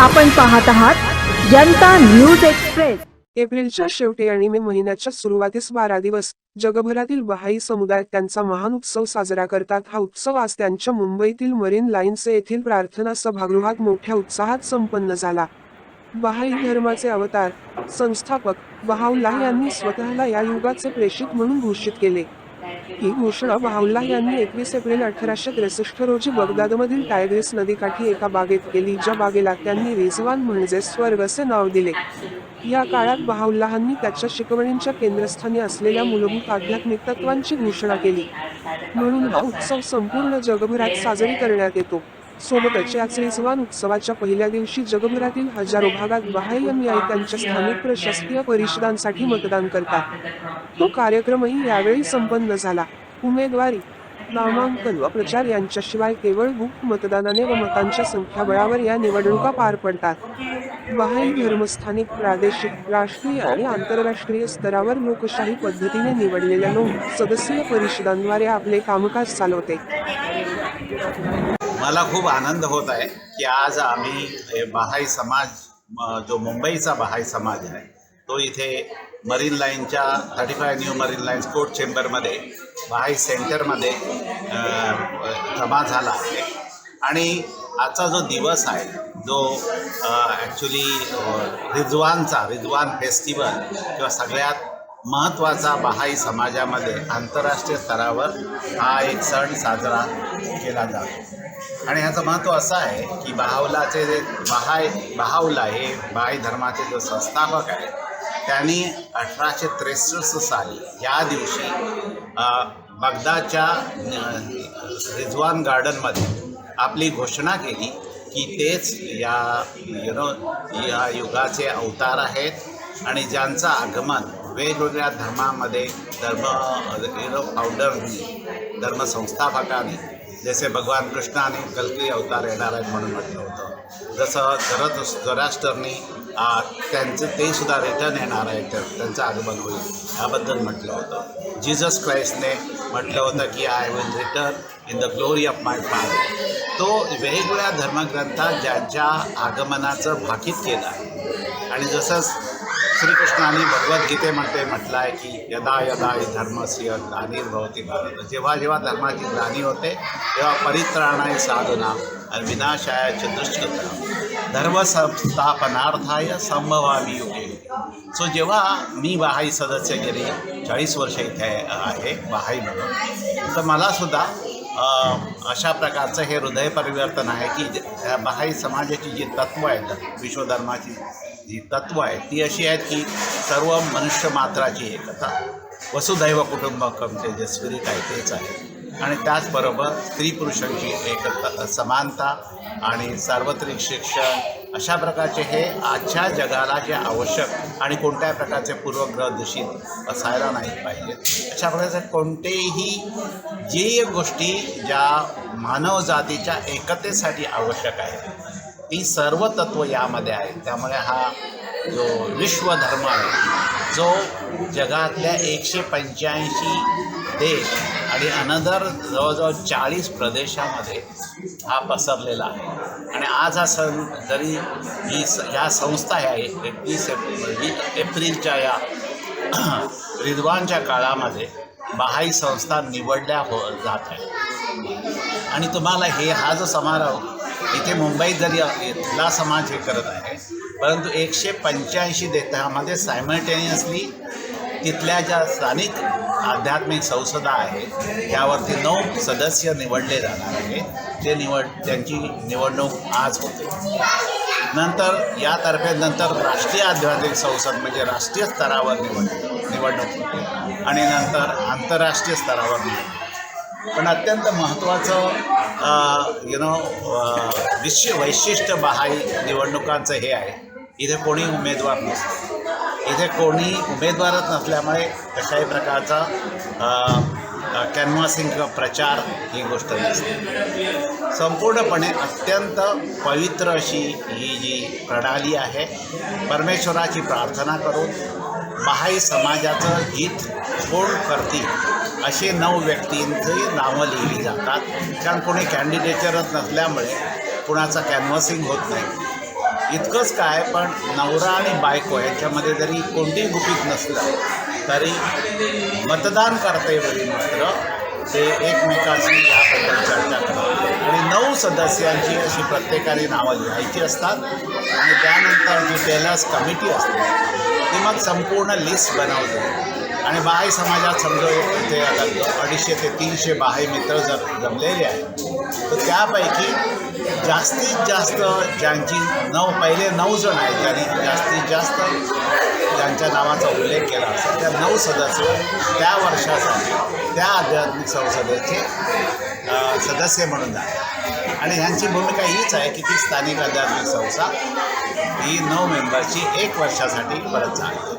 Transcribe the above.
आपण पाहत आहात जनता न्यूज एक्सप्रेस. एप्रिलच्या शेवटी आणि मे महिन्याच्या सुरुवातीस बारा दिवस जगभरातील बहाई समुदाय त्यांचा महान उत्सव साजरा करतात. हा उत्सव आज त्यांच्या मुंबईतील मरीन लाईन्स येथील प्रार्थना सभागृहात मोठ्या उत्साहात संपन्न झाला. बहाई धर्माचे अवतार संस्थापक बहाउल्लाह यांनी स्वतःला या युगाचे प्रेषित म्हणून घोषित केले. ही घोषणा बहाउल्लाह यांनी एकवीस एप्रिल अठराशे त्रेसष्ट रोजी बगदादमधील टायग्रिस नदीकाठी एका बागेत केली ज्या बागेला त्यांनी रिझवान म्हणजे स्वर्ग असे नाव दिले. या काळात बहाउल्लाहांनी त्याच्या शिकवणींच्या केंद्रस्थानी असलेल्या मूलभूत आध्यात्मिक तत्वांची घोषणा केली. म्हणून हा उत्सव संपूर्ण जगभरात साजरी करण्यात येतो. सोबतच या रिझवान उत्सवाच्या पहिल्या दिवशी जगभरातील हजारो भागात बहाई स्थानिक प्रशासकीय परिषदांसाठी मतदान करतात. तो कार्यक्रमही यावेळी संपन्न झाला. उमेदवारी नामांकन व प्रचार यांच्याशिवाय केवळ गुप्त मतदानाने व मतांच्या संख्याबळावर या निवडणुका पार पडतात. बहाई धर्म स्थानिक प्रादेशिक राष्ट्रीय आणि आंतरराष्ट्रीय स्तरावर लोकशाही पद्धतीने निवडलेल्या लोक सदस्यीय परिषदांद्वारे आपले कामकाज चालवते. मला खूप आनंद होत आहे की आज आम्ही बहाई समाज म, जो मुंबईचा बहाई समाज आहे तो इथे मरीन लाईनच्या thirty five new marine lines court चेंबरमध्ये Bahai सेंटरमध्ये जमा झाला आहे. आणि आजचा जो दिवस आहे जो ॲक्च्युली रिजवानचा रिजवान फेस्टिवल किंवा सगळ्यात महत्त्वाचा बहाई समाजामध्ये आंतरराष्ट्रीय स्तरावर हा एक सण साजरा केला जातो. आणि ह्याचं महत्त्व असं आहे की बहावलाचे जे बहाय बहावला हे बहाई धर्माचे जो संस्थापक आहे त्यांनी अठराशे त्रेसष्ट साली या दिवशी बगदाच्या बगदादच्या रिझवान गार्डनमध्ये आपली घोषणा केली की तेच या यु नो या युगाचे अवतार आहेत आणि ज्यांचं आगमन वेगवेगळ्या धर्मामध्ये धर्म यु नो फाउंडरनी धर्मसंस्थापकांनी जसे भगवान कृष्णाने कलकी अवतार येणार आहेत म्हणून म्हटलं होतं. जसं जरत जराष्ट्रनी त्यांचं ते सुद्धा रिटर्न येणार आहे तर त्यांचं आगमन होईल याबद्दल म्हटलं होतं. जीजस क्राईस्टने म्हटलं होतं की I will return in the glory of my father तो वेगवेगळ्या धर्मग्रंथात ज्यांच्या आगमनाचं भाकीत केलं आहे. आणि जसंच श्रीकृष्णाने भगवद्गीतेमध्ये म्हटलं आहे की यदा यदा धर्मस्य ग्लानिर्भवती भारत. जेव्हा जेव्हा धर्माची ग्लानी होते तेव्हा परित्राणाय साधना आणि विनाशाय चतुष्कता धर्म संस्थापनार्थाय संभवामी युगे. सो जेव्हा मी बहाई सदस्य गेली चाळीस वर्ष इथे आहे बहाई म्हणून तर मलासुद्धा अशा प्रकारचं हे हृदय परिवर्तन आहे की जे- बहाई समाजाची जी तत्त्व आहेत विश्वधर्माची जी तत्व आहेत ती अशी आहेत की सर्व मनुष्य मात्राची एकता वसुधैव कुटुंबकमचे जे स्पिरिट आहे तेच आहे. आणि त्याचबरोबर स्त्री पुरुषांची एकता समानता आणि सार्वत्रिक शिक्षण अशा प्रकारचे हे आजच्या जगाला जे आवश्यक आणि कोणत्या प्रकारचे पूर्वग्रह दूषित असायला नाही पाहिजेत अशा प्रकारचे कोणतेही जे गोष्टी ज्या मानवजातीच्या एकतेसाठी आवश्यक आहेत ती सर्व तत्व यामध्ये आहेत. त्यामुळे हा जो विश्वधर्म आहे जो जगातल्या एकशे पंच्याऐंशी देश आणि अनदर जवळजवळ चाळीस प्रदेशामध्ये हा पसरलेला आहे. आणि आज हा सण जरी ही स ह्या संस्था आहे एकतीस एप्रिल एप्रिलच्या या रिद्वानच्या काळामध्ये बहाई संस्था निवडल्या हो जात आहे आणि तुम्हाला हे हा जो समारोह इथे मुंबईत जरी इथला समाज हे करत आहे परंतु एकशे पंच्याऐंशी देतामध्ये सायमल्टेनियसली तिथल्या ज्या स्थानिक आध्यात्मिक संसदा आहेत त्यावरती नऊ सदस्य निवडले जाणार आहे ते निवड त्यांची निवडणूक आज होते. नंतर यातर्फे नंतर राष्ट्रीय आध्यात्मिक संसद म्हणजे राष्ट्रीय स्तरावर निवड निवडणूक होते. आणि नंतर आंतरराष्ट्रीय स्तरावर निवडणूक. पण अत्यंत महत्त्वाचं यु नो विश्व वैशिष्ट्य बहाई निवडणुकांचं हे आहे. इथे कोणी उमेदवार नसतो. इथे कोणी उमेदवारच नसल्यामुळे कशाही प्रकारचा कॅनव्हासिंग किंवा प्रचार ही गोष्ट नसते. संपूर्णपणे अत्यंत पवित्र अशी ही जी प्रणाली आहे परमेश्वराची प्रार्थना करून बहाई समाजाचं हित कोण करतील असे नऊ व्यक्तींची नावं लिहिली जातात. कारण कोणी कॅन्डिडेटरच नसल्यामुळे कुणाचं कॅनव्हसिंग होत नाही. इतकंच काय पण नवरा आणि बायको याच्यामध्ये जरी कोणतीही गुपित नसलं तरी मतदान करतेवेळी मात्र ते एकमेकाशी याबद्दल चर्चा करतात. आणि नऊ सदस्यांची अशी प्रत्येकाने नावं लिहायची असतात. आणि त्यानंतर जी टेलर्स कमिटी असते ती मग संपूर्ण लिस्ट बनवते. आणि बाहाई समाजात समजा ते आता अडीचशे ते तीनशे बाहाय मित्र जर जमलेले आहेत तर त्यापैकी जास्तीत जास्त ज्यांची नऊ पहिले नऊ जण आहेत त्यांनी जास्तीत जास्त ज्यांच्या नावाचा उल्लेख केला असेल त्या नऊ सदस्य त्या वर्षासाठी त्या आध्यात्मिक संसदेचे सदस्य म्हणून जातात. आणि ह्यांची भूमिका हीच आहे की ती स्थानिक आध्यात्मिक संस्था ही नऊ मेंबरची एक वर्षासाठी परत जाते